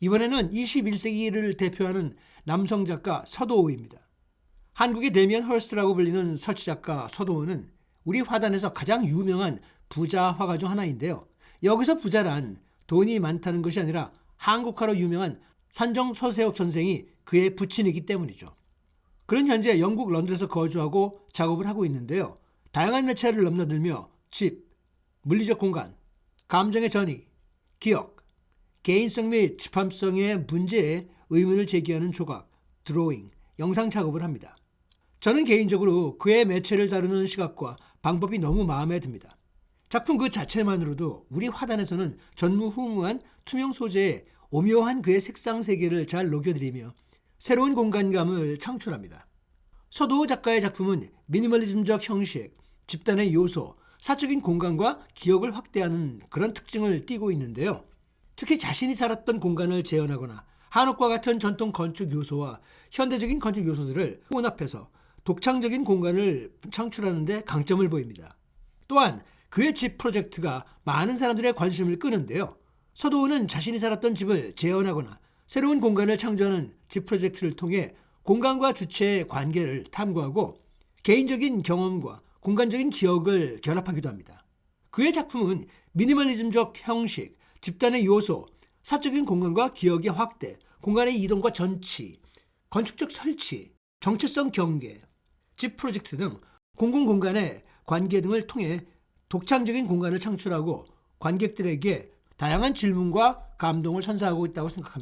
이번에는 21세기를 대표하는 남성 작가 서도우입니다. 한국의 데미안 헐스트라고 불리는 설치 작가 서도우는 우리 화단에서 가장 유명한 부자 화가 중 하나인데요. 여기서 부자란 돈이 많다는 것이 아니라 한국화로 유명한 산정 서세옥 선생이 그의 부친이기 때문이죠. 그는 현재 영국 런던에서 거주하고 작업을 하고 있는데요. 다양한 매체를 넘나들며 집, 물리적 공간, 감정의 전이, 기억, 개인성 및 집합성의 문제에 의문을 제기하는 조각, 드로잉, 영상 작업을 합니다. 저는 개인적으로 그의 매체를 다루는 시각과 방법이 너무 마음에 듭니다. 작품 그 자체만으로도 우리 화단에서는 전무후무한 투명 소재에 오묘한 그의 색상 세계를 잘 녹여드리며 새로운 공간감을 창출합니다. 서도우 작가의 작품은 미니멀리즘적 형식, 집단의 요소, 사적인 공간과 기억을 확대하는 그런 특징을 띠고 있는데요. 특히 자신이 살았던 공간을 재현하거나 한옥과 같은 전통 건축 요소와 현대적인 건축 요소들을 혼합해서 독창적인 공간을 창출하는 데 강점을 보입니다. 또한 그의 집 프로젝트가 많은 사람들의 관심을 끄는데요. 서도우는 자신이 살았던 집을 재현하거나 새로운 공간을 창조하는 집 프로젝트를 통해 공간과 주체의 관계를 탐구하고 개인적인 경험과 공간적인 기억을 결합하기도 합니다. 그의 작품은 미니멀리즘적 형식, 집단의 요소, 사적인 공간과 기억의 확대, 공간의 이동과 전치, 건축적 설치, 정체성 경계, 집 프로젝트 등 공공 공간의 관계 등을 통해 독창적인 공간을 창출하고 관객들에게 다양한 질문과 감동을 선사하고 있다고 생각합니다.